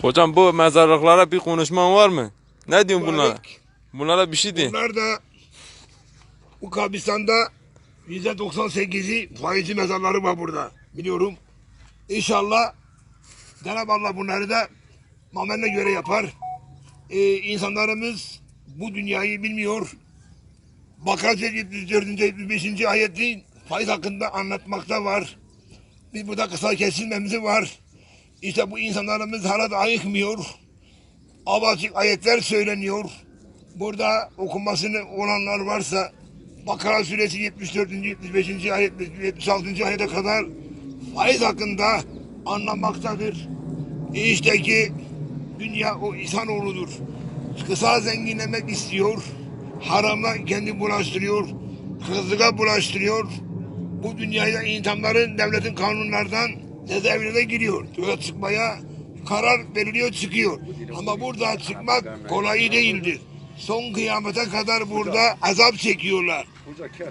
Hocam bu mezarlıklara bir konuşman var mı? Ne diyorsun bunlara? Bunlara bir şey de. Bunlar da bu kabristanda %98'i faizci mezarları var burada. Biliyorum. İnşallah Cenab-ı Allah bunları da mameline göre yapar. Ee, insanlarımız bu dünyayı bilmiyor. Bakara Suresi 74. 75. ayeti faiz hakkında anlatmakta var. Biz burada kısa kesilmemizi var. İşte bu insanlarımız hala da ayıkmıyor. Abaçık ayetler söyleniyor. Burada okunmasını olanlar varsa Bakara suresi 74. 75. ayet 76. ayete kadar faiz hakkında anlamaktadır. İşte ki dünya o insanoğludur. Kısa zenginlemek istiyor. Harama kendi bulaştırıyor. Hızlığa bulaştırıyor. Bu dünyada insanların devletin kanunlardan cezaevine giriyor. Yola çıkmaya karar veriliyor çıkıyor. Ama burada çıkmak kolay değildir. Son kıyamete kadar burada azap çekiyorlar.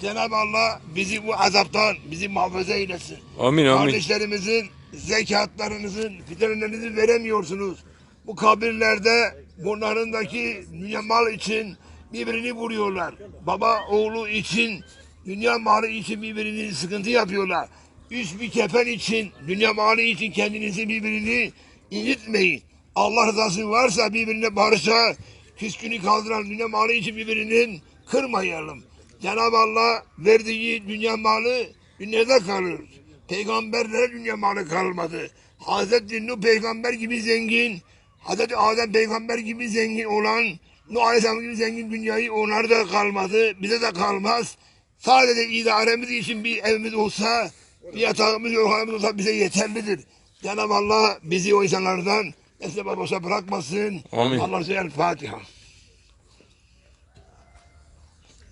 Cenab-ı Allah bizi bu azaptan bizi muhafaza eylesin. Amin amin. Kardeşlerimizin zekatlarınızın fitrelerinizi veremiyorsunuz. Bu kabirlerde bunlarındaki dünya mal için birbirini vuruyorlar. Baba oğlu için dünya malı için birbirini sıkıntı yapıyorlar. Üst bir kefen için dünya malı için kendinizi birbirini incitmeyin. Allah rızası varsa birbirine barışa küskünü kaldıran dünya malı için birbirinin kırmayalım. Cenab-ı Allah verdiği dünya malı dünyada kalır. Peygamberlere dünya malı kalmadı. Hazreti Nuh peygamber gibi zengin, Hazreti Adem peygamber gibi zengin olan, Nuh Aleyhisselam gibi zengin dünyayı onlar da kalmadı. Bize de kalmaz. Sadece idaremiz için bir evimiz olsa, yatağımız, yorganımız olsa bize yeterlidir. Cenab-ı Allah bizi o insanlardan esnaf boşa bırakmasın. Amin. Allah size Fatiha.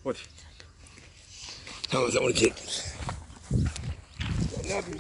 Hadi. Tamam sen onu çek. Ne yapayım?